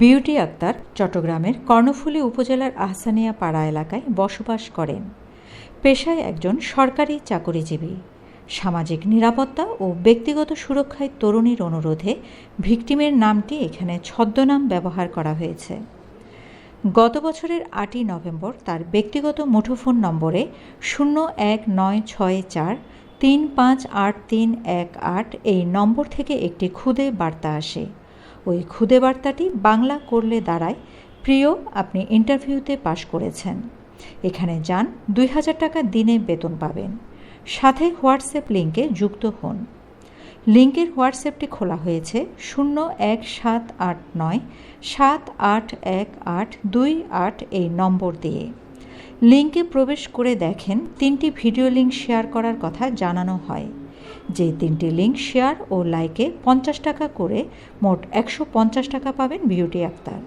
Beauty Akter চট্টগ্রামের কর্ণফুলী উপজেলার আহসানিয়া পাড়া এলাকায় বসবাস করেন। পেশায় একজন সরকারি চাকরিজীবী। সামাজিক নিরাপত্তা ও ব্যক্তিগত সুরক্ষায় তরুণীর অনুরোধে ভিকটিমের নামটি এখানে ছদ্মনাম ব্যবহার করা হয়েছে। গত বছরের আটই নভেম্বর তার ব্যক্তিগত মুঠোফোন নম্বরে শূন্য এক নয় ছয় চার তিন পাঁচ আট তিন এক আট এই নম্বর থেকে একটি খুদে বার্তা আসে। ওই খুদে বার্তাটি বাংলা করলে দাঁড়ায়। প্রিয়, আপনি ইন্টারভিউতে পাশ করেছেন। এখানে যান, দুই হাজার টাকা দিনে বেতন পাবেন। সাথে হোয়াটসঅ্যাপ লিঙ্কে যুক্ত হন। লিঙ্কের হোয়াটসঅ্যাপটি খোলা হয়েছে শূন্য এক সাত আট নয় সাত আট এক আট দুই আট এই নম্বর দিয়ে। লিঙ্কে প্রবেশ করে দেখেন তিনটি ভিডিও লিঙ্ক শেয়ার করার কথা জানানো হয়। যে তিনটি লিঙ্ক শেয়ার ও লাইকে পঞ্চাশ টাকা করে মোট একশো পঞ্চাশ টাকা পাবেন বিউটি আক্তার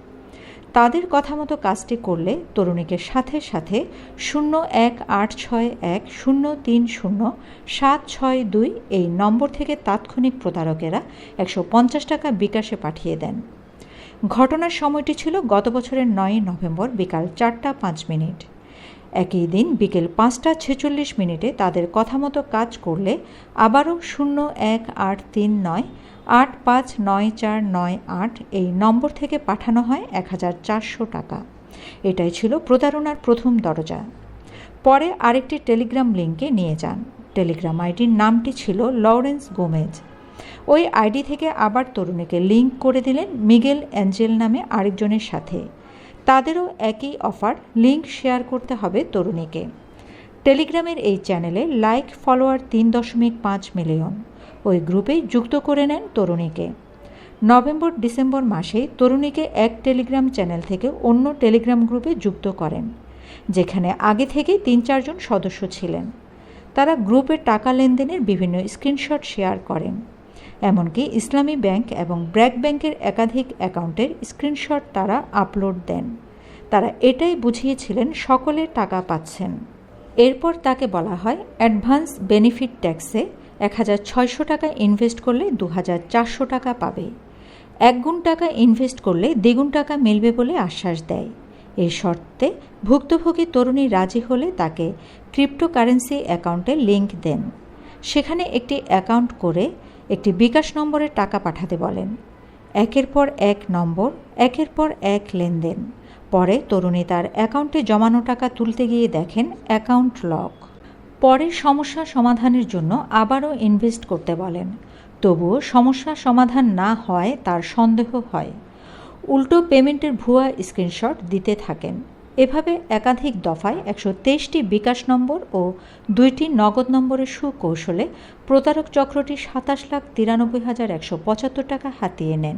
তাদের কথা মতো কাজটি করলে তরুণীকে সাথে সাথে শূন্য এক আট ছয় এক শূন্য তিন শূন্য সাত ছয় দুই এই নম্বর থেকে তাৎক্ষণিক প্রতারকেরা একশো পঞ্চাশ টাকা বিকাশে পাঠিয়ে দেন। ঘটনার সময়টি ছিল গত বছরের নয়ই নভেম্বর বিকাল চারটা পাঁচ মিনিট। একই দিন বিকেল পাঁচটা ছেচল্লিশ মিনিটে তাদের কথা মতো কাজ করলে আবারও শূন্য এক আট তিন নয় আট পাঁচ নয় চার নয় আট এই নম্বর থেকে পাঠানো হয় এক হাজার চারশো টাকা। এটাই ছিল প্রতারণার প্রথম দরজা। পরে আরেকটি টেলিগ্রাম লিঙ্কে নিয়ে যান। টেলিগ্রাম আইডির নামটি ছিল লরেন্স গোমেজ। ওই আইডি থেকে আবার তরুণীকে লিঙ্ক করে দিলেন মিগেল অ্যাঞ্জেল নামে আরেকজনের সাথে। তাদেরও একই অফার লিঙ্ক শেয়ার করতে হবে তরুণীকে। টেলিগ্রামের এই চ্যানেলে লাইক, ফলোয়ার তিন দশমিক পাঁচ মিলিয়ন। ওই গ্রুপেই যুক্ত করে নেন তরুণীকে। নভেম্বর, ডিসেম্বর মাসে তরুণীকে এক টেলিগ্রাম চ্যানেল থেকে অন্য টেলিগ্রাম গ্রুপে যুক্ত করেন, যেখানে আগে থেকে তিন চারজন সদস্য ছিলেন। তারা গ্রুপে টাকা লেনদেনের বিভিন্ন স্ক্রিনশট শেয়ার করেন। এমনকি ইসলামী ব্যাংক এবং ব্র্যাক ব্যাংকের একাধিক অ্যাকাউন্টের স্ক্রিনশট তারা আপলোড দেন। তারা এটাই বুঝিয়েছিলেন সকলে টাকা পাচ্ছেন। এরপর তাকে বলা হয় অ্যাডভান্স বেনিফিট ট্যাক্সে এক হাজার ছয়শো টাকা ইনভেস্ট করলে দু হাজার চারশো টাকা পাবে। এক গুণ টাকা ইনভেস্ট করলে দ্বিগুণ টাকা মিলবে বলে আশ্বাস দেয়। এই শর্তে ভুক্তভোগী তরুণী রাজি হলে তাকে ক্রিপ্টোকারেন্সি অ্যাকাউন্টে লিঙ্ক দেন। সেখানে একটি অ্যাকাউন্ট করে একটি বিকাশ নম্বরে টাকা পাঠাতে বলেন। একের পর এক নম্বর, একের পর এক লেনদেন। পরে তরুণী তার অ্যাকাউন্টে জমানো টাকা তুলতে গিয়ে দেখেন অ্যাকাউন্ট লক। পরে সমস্যা সমাধানের জন্য আবারও ইনভেস্ট করতে বলেন। তবুও সমস্যা সমাধান না হয় তার সন্দেহ হয়। উল্টো পেমেন্টের ভুয়া স্ক্রিনশট দিতে থাকেন। এভাবে একাধিক দফায় একশো তেইশটি বিকাশ নম্বর ও দুইটি নগদ নম্বরের সুকৌশলে প্রতারক চক্রটি সাতাশ লাখ তিরানব্বই হাজার একশো পঁচাত্তর টাকা হাতিয়ে নেন।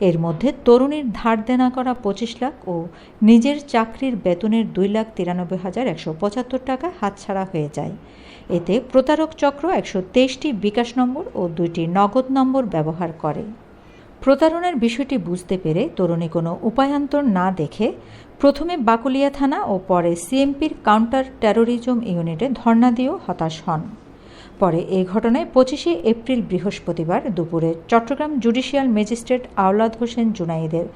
এর মধ্যে তরুণীর ধার দেনা করা পঁচিশ লাখ ও নিজের চাকরির বেতনের দুই লাখ তিরানব্বই হাজার একশো পঁচাত্তর টাকা হাতছাড়া হয়ে যায়। এতে প্রতারক চক্র একশো তেইশটি বিকাশ নম্বর ও দুইটি নগদ নম্বর ব্যবহার করে। প্রতারণার বিষয়টি বুঝতে পেরে তরুণী কোনো উপায়ান্তর না দেখে প্রথমে বাকুলিয়া থানা ও পরে সিএমপির কাউন্টার টেরোরিজম ইউনিটে ধর্ণা দিয়েও হতাশ হন। পরে এই ঘটনায় পঁচিশে এপ্রিল বৃহস্পতিবার দুপুরে চট্টগ্রাম জুডিশিয়াল ম্যাজিস্ট্রেট আওলাদ হোসেন জুনাইদের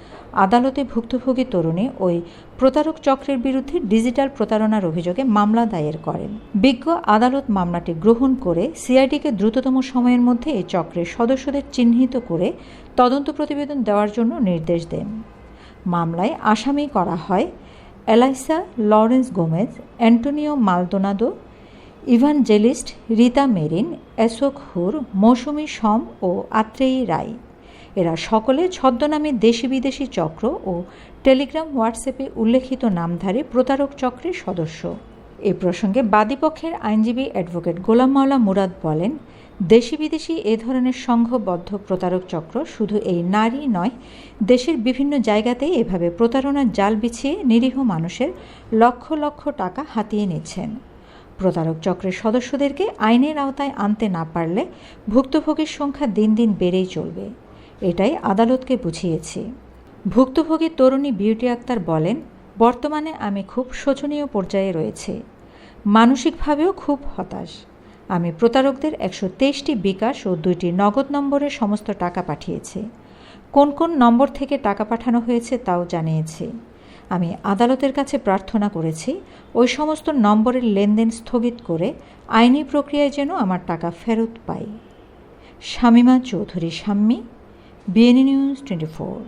আদালতে ভুক্তভোগী তরুণী ওই প্রতারক চক্রের বিরুদ্ধে ডিজিটাল প্রতারণার অভিযোগে মামলা দায়ের করেন। বিজ্ঞ আদালত মামলাটি গ্রহণ করে সিআইডিকে দ্রুততম সময়ের মধ্যে এই চক্রের সদস্যদের চিহ্নিত করে তদন্ত প্রতিবেদন দেওয়ার জন্য নির্দেশ দেন। মামলায় আসামি করা হয় Elisa Lawrence Gomez, Antonio Maldonado Evangelist Rita Marin Ashok Hur, Mousumi সম ও আত্রেয়ী রায়। এরা সকলে ছদ্মনামে দেশি বিদেশি চক্র ও টেলিগ্রাম, হোয়াটসঅ্যাপে উল্লেখিত নামধারী প্রতারক চক্রের সদস্য। এ প্রসঙ্গে বাদীপক্ষের আইনজীবী অ্যাডভোকেট গোলাম মাওলা মুরাদ বলেন দেশি বিদেশি এ ধরনের সংঘবদ্ধ প্রতারক চক্র শুধু এই নারী নয়, দেশের বিভিন্ন জায়গাতেই এভাবে প্রতারণার জাল বিছিয়ে নিরীহ মানুষের লক্ষ লক্ষ টাকা হাতিয়ে নিচ্ছেন। প্রতারক চক্রের সদস্যদেরকে আইনের আওতায় আনতে না পারলে ভুক্তভোগীর সংখ্যা দিন দিন বেড়েই চলবে। এটাই আদালতকে বুঝিয়েছি। ভুক্তভোগী তরুণী বিউটি আক্তার বলেন, বর্তমানে আমি খুব শোচনীয় পর্যায়ে রয়েছে। মানসিকভাবেও খুব হতাশ। আমি প্রতারকদের একশো তেইশটি বিকাশ ও দুইটি নগদ নম্বরের সমস্ত টাকা পাঠিয়েছি। কোন কোন নম্বর থেকে টাকা পাঠানো হয়েছে তাও জানিয়েছি। আমি আদালতের কাছে প্রার্থনা করেছি, ওই সমস্ত নম্বরের লেনদেন স্থগিত করে আইনি প্রক্রিয়ায় যেন আমার টাকা ফেরত পাই। Shamima Chowdhury Shammi, BNA news twenty four.